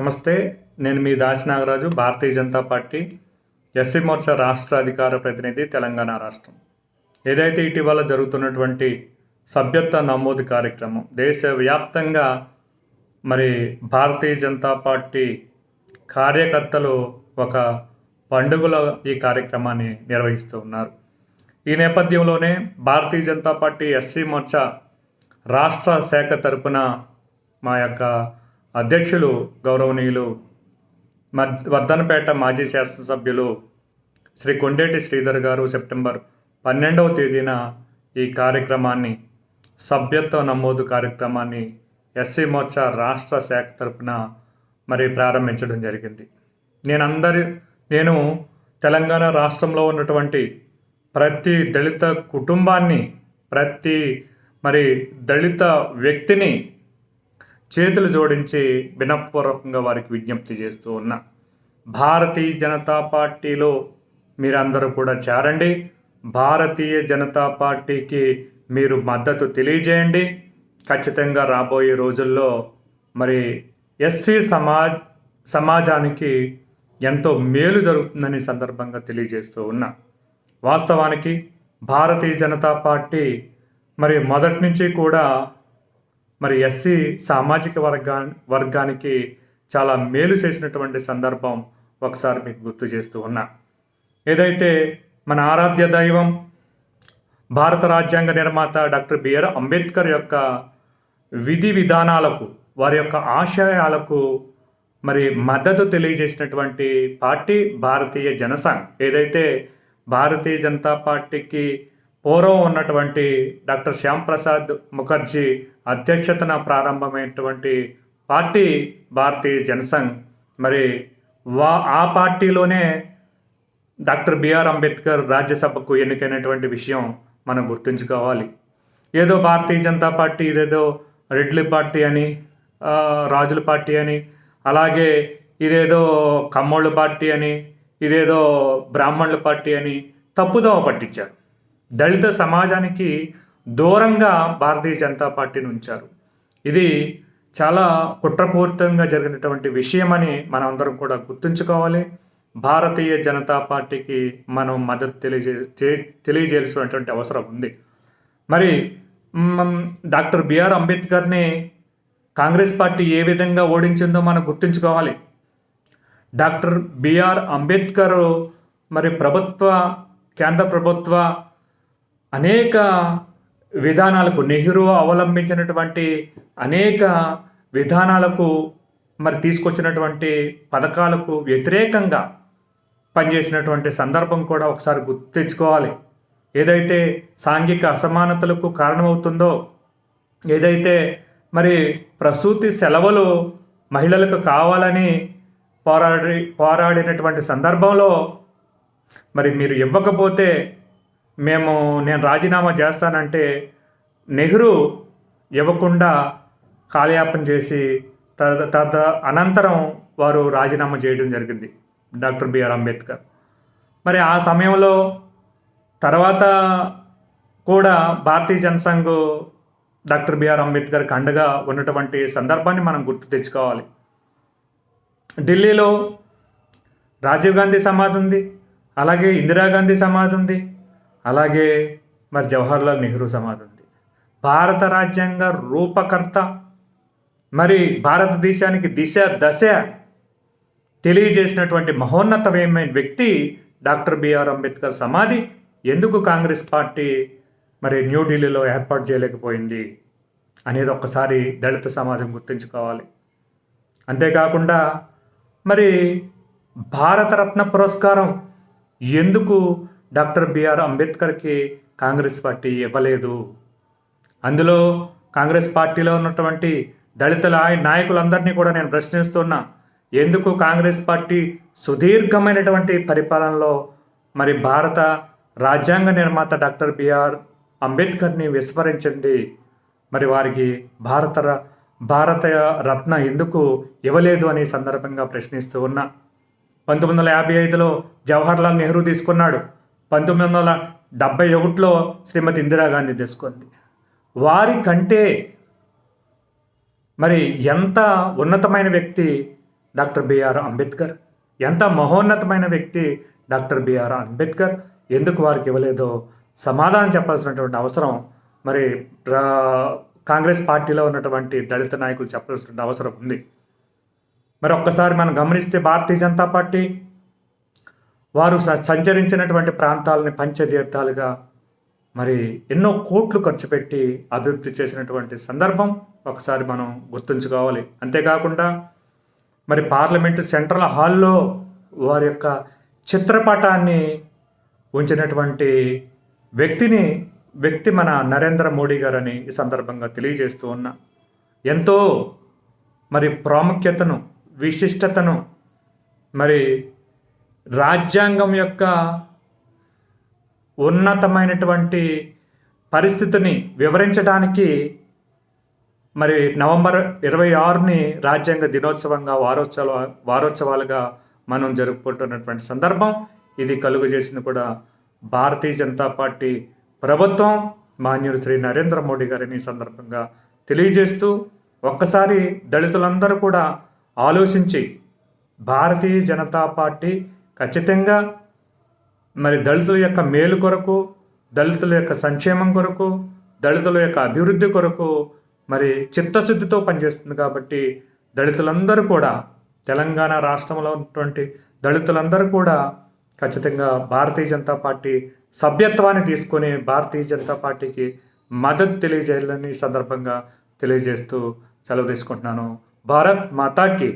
నమస్తే నేను మీ దాసి నాగరాజు భారతీయ జనతా పార్టీ ఎస్సీ మోర్చా రాష్ట్ర అధికార ప్రతినిధి తెలంగాణ రాష్ట్రం. ఏదైతే ఇటీవల జరుగుతున్నటువంటి సభ్యత్వ నమోదు కార్యక్రమం దేశవ్యాప్తంగా మరి భారతీయ జనతా పార్టీ కార్యకర్తలు ఒక పండుగలో ఈ కార్యక్రమాన్ని నిర్వహిస్తూ ఉన్నారు. ఈ నేపథ్యంలోనే భారతీయ జనతా పార్టీ ఎస్సీ మోర్చా రాష్ట్ర శాఖ తరపున మా యొక్క అధ్యక్షులు గౌరవనీయులు మద్ వర్ధనపేట మాజీ శాసనసభ్యులు శ్రీ కొండేటి శ్రీధర్ గారు సెప్టెంబర్ పన్నెండవ తేదీన ఈ కార్యక్రమాన్ని సభ్యత్వ నమోదు కార్యక్రమాన్ని ఎస్సీ మోర్చా రాష్ట్ర శాఖ తరపున మరి ప్రారంభించడం జరిగింది. నేను అందరి నేను తెలంగాణ రాష్ట్రంలో ఉన్నటువంటి ప్రతి దళిత కుటుంబాన్ని ప్రతి మరి దళిత వ్యక్తిని చేతులు జోడించి వినపూర్వకంగా వారికి విజ్ఞప్తి చేస్తూ ఉన్నా. భారతీయ జనతా పార్టీలో మీరందరూ కూడా చేరండి. భారతీయ జనతా పార్టీకి మీరు మద్దతు తెలియజేయండి. ఖచ్చితంగా రాబోయే రోజుల్లో మరి ఎస్సీ సమాజ్ సమాజానికి ఎంతో మేలు జరుగుతుందని సందర్భంగా తెలియజేస్తూ ఉన్నా. వాస్తవానికి భారతీయ జనతా పార్టీ మరి మొదటి నుంచి కూడా మరి ఎస్సీ సామాజిక వర్గా వర్గానికి చాలా మేలు చేసినటువంటి సందర్భం ఒకసారి మీకు గుర్తు చేస్తూ ఉన్నా. ఏదైతే మన ఆరాధ్య దైవం భారత రాజ్యాంగ నిర్మాత డాక్టర్ బిఆర్ అంబేద్కర్ యొక్క విధి విధానాలకు వారి యొక్క ఆశయాలకు మరి మద్దతు తెలియజేసినటువంటి పార్టీ భారతీయ జనసంఘ్. ఏదైతే భారతీయ జనతా పార్టీకి పూర్వం ఉన్నటువంటి డాక్టర్ శ్యాంప్రసాద్ ముఖర్జీ అధ్యక్షతన ప్రారంభమైనటువంటి పార్టీ భారతీయ జనసంఘ్. మరి వా ఆ పార్టీలోనే డాక్టర్ బిఆర్ అంబేద్కర్ రాజ్యసభకు ఎన్నికైనటువంటి విషయం మనం గుర్తుంచుకోవాలి. ఏదో భారతీయ జనతా పార్టీ ఇదేదో రెడ్లి పార్టీ అని రాజుల పార్టీ అని అలాగే ఇదేదో కమ్మోళ్ళ పార్టీ అని ఇదేదో బ్రాహ్మణుల పార్టీ అని తప్పుదోవ పట్టించారు. దళిత సమాజానికి దూరంగా భారతీయ జనతా పార్టీని ఉంచారు. ఇది చాలా కుట్రపూరితంగా జరిగినటువంటి విషయమని మనం అందరం కూడా గుర్తుంచుకోవాలి. భారతీయ జనతా పార్టీకి మనం మద్దతు తెలియజే తెలియజేయాల్సినటువంటి అవసరం ఉంది. మరి డాక్టర్ బిఆర్ అంబేద్కర్ని కాంగ్రెస్ పార్టీ ఏ విధంగా ఓడించిందో మనం గుర్తుంచుకోవాలి. డాక్టర్ బిఆర్ అంబేద్కర్ మరి ప్రభుత్వ కేంద్ర ప్రభుత్వ అనేక విధానాలకు నెహ్రూ అవలంబించినటువంటి అనేక విధానాలకు మరి తీసుకొచ్చినటువంటి పథకాలకు వ్యతిరేకంగా పనిచేసినటువంటి సందర్భం కూడా ఒకసారి గుర్తు తెచ్చుకోవాలి. ఏదైతే సాంఘిక అసమానతలకు కారణమవుతుందో ఏదైతే మరి ప్రసూతి సెలవులు మహిళలకు కావాలని పోరాడి పోరాడినటువంటి సందర్భంలో మరి మీరు ఇవ్వకపోతే మేము నేను రాజీనామా చేస్తానంటే నెహ్రూ ఇవ్వకుండా కాలయాపన చేసి తద అనంతరం వారు రాజీనామా చేయడం జరిగింది డాక్టర్ బిఆర్ అంబేద్కర్. మరి ఆ సమయంలో తర్వాత కూడా Bharatiya Jana Sangh doctor B R Ambedkar అండగా ఉన్నటువంటి సందర్భాన్ని మనం గుర్తు తెచ్చుకోవాలి. ఢిల్లీలో రాజీవ్ గాంధీ సమాధి ఉంది అలాగే ఇందిరాగాంధీ సమాధి ఉంది అలాగే మరి జవహర్లాల్ నెహ్రూ సమాధి ఉంది. భారత రాజ్యాంగ రూపకర్త మరి భారతదేశానికి దిశ దశ తెలియజేసినటువంటి మహోన్నతమైన వ్యక్తి డాక్టర్ బిఆర్ అంబేద్కర్ సమాధి. ఎందుకు కాంగ్రెస్ పార్టీ మరి న్యూఢిల్లీలో ఏర్పాటు చేయలేకపోయింది అనేది ఒక్కసారి దళిత సమాజం గుర్తుంచుకోవాలి. అంతేకాకుండా మరి భారతరత్న పురస్కారం ఎందుకు డాక్టర్ బిఆర్ అంబేద్కర్కి కాంగ్రెస్ పార్టీ ఇవ్వలేదు. అందులో కాంగ్రెస్ పార్టీలో ఉన్నటువంటి దళితుల నాయకులందరినీ కూడా నేను ప్రశ్నిస్తున్నా ఎందుకు కాంగ్రెస్ పార్టీ సుదీర్ఘమైనటువంటి పరిపాలనలో మరి భారత రాజ్యాంగ నిర్మాత డాక్టర్ బిఆర్ అంబేద్కర్ని విస్మరించింది? మరి వారికి భారత భారత రత్న ఎందుకు ఇవ్వలేదు అనే సందర్భంగా ప్రశ్నిస్తూ ఉన్నా. పంతొమ్మిది వందల యాభై ఐదులో జవహర్లాల్ నెహ్రూ తీసుకున్నాడు. పంతొమ్మిది వందల డెబ్బై ఒకటిలో శ్రీమతి ఇందిరాగాంధీ తెచ్చుకుంది వారి కంటే మరి ఎంత ఉన్నతమైన వ్యక్తి డాక్టర్ బిఆర్ అంబేద్కర్? ఎంత మహోన్నతమైన వ్యక్తి డాక్టర్ బిఆర్ అంబేద్కర్? ఎందుకు వారికి ఇవ్వలేదో సమాధానం చెప్పాల్సినటువంటి అవసరం మరి రా- కాంగ్రెస్ పార్టీలో ఉన్నటువంటి దళిత నాయకులు చెప్పాల్సిన అవసరం ఉంది. మరి ఒక్కసారి మనం గమనిస్తే భారతీయ జనతా పార్టీ వారు స- సంచరించినటువంటి ప్రాంతాలని పంచతీర్థాలుగా మరి ఎన్నో కోట్లు ఖర్చు పెట్టి అభివృద్ధి చేసినటువంటి సందర్భం ఒకసారి మనం గుర్తుంచుకోవాలి. అంతేకాకుండా మరి పార్లమెంటు సెంట్రల్ హాల్లో వారి యొక్క చిత్రపటాన్ని ఉంచినటువంటి వ్యక్తిని వ్యక్తి మన నరేంద్ర మోడీ గారని ఈ సందర్భంగా తెలియజేస్తూ ఉన్నా. ఎంతో మరి ప్రాముఖ్యతను విశిష్టతను మరి రాజ్యాంగం యొక్క ఉన్నతమైనటువంటి పరిస్థితిని వివరించడానికి మరి నవంబర్ ఇరవై ఆరుని రాజ్యాంగ దినోత్సవంగా వారోత్సవ వారోత్సవాలుగా మనం జరుపుకుంటున్నటువంటి సందర్భం. ఇది కలుగు చేసిన కూడా భారతీయ జనతా పార్టీ ప్రభుత్వం. మాన్యుడు శ్రీ నరేంద్ర మోడీ గారిని సందర్భంగా తెలియజేస్తూ ఒక్కసారి దళితులందరూ కూడా ఆలోచించి భారతీయ జనతా పార్టీ ఖచ్చితంగా మరి దళితుల యొక్క మేలు కొరకు దళితుల యొక్క సంక్షేమం కొరకు దళితుల యొక్క అభివృద్ధి కొరకు మరి చిత్తశుద్ధితో పనిచేస్తుంది కాబట్టి దళితులందరూ కూడా తెలంగాణ రాష్ట్రంలో ఉన్నటువంటి దళితులందరూ కూడా ఖచ్చితంగా భారతీయ జనతా పార్టీ సభ్యత్వాన్ని తీసుకొని భారతీయ జనతా పార్టీకి మద్దతు తెలియజేయాలని సందర్భంగా తెలియజేస్తూ సెలవు తీసుకుంటున్నాను. భారత్ మాతాకి.